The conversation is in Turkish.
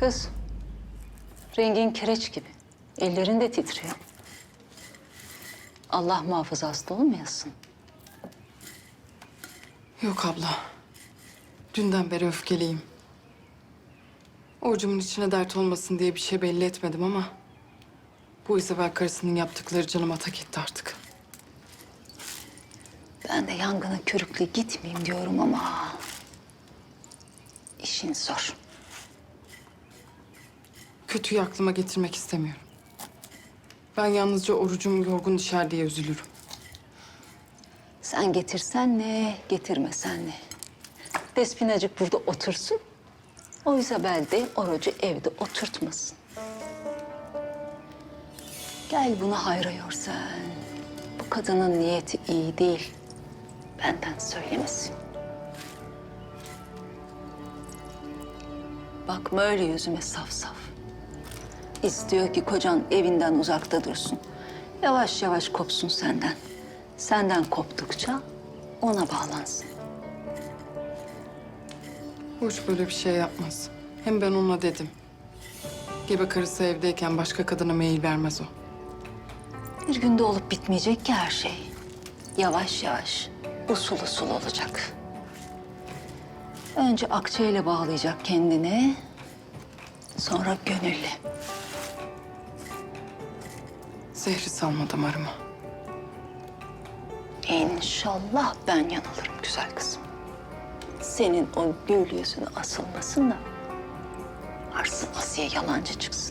Kız, rengin kireç gibi. Ellerin de titriyor. Allah muhafaza hasta olmayasın. Yok abla. Dünden beri öfkeliyim. Orcumun içine dert olmasın diye bir şey belli etmedim ama... ...bu İzabel karısının yaptıkları canıma tak etti artık. Ben de yangına körükle gitmeyeyim diyorum ama... ...işin zor. Kötüyü aklıma getirmek istemiyorum. Ben yalnızca orucum yorgun düşer diye üzülürüm. Sen getirsen ne, getirmesen ne. Despinacık burada otursun. O Isabel de orucu evde oturtmasın. Gel bunu hayra yor sen. Bu kadının niyeti iyi değil. Benden söylemesin. Bakma öyle yüzüme saf saf. İstiyor ki kocan evinden uzakta dursun. Yavaş yavaş kopsun senden. Senden koptukça ona bağlansın. Hoş böyle bir şey yapmaz. Hem ben ona dedim. Gebe karısı evdeyken başka kadına meyil vermez o. Bir günde olup bitmeyecek ki her şey. Yavaş yavaş, usul usul olacak. Önce akçeyle bağlayacak kendini, sonra gönülle. Zehri salma damarıma. İnşallah ben yanılırım güzel kızım. Senin o gül yüzüne asılmasın da... ...Arsın Asiye yalancı çıksın.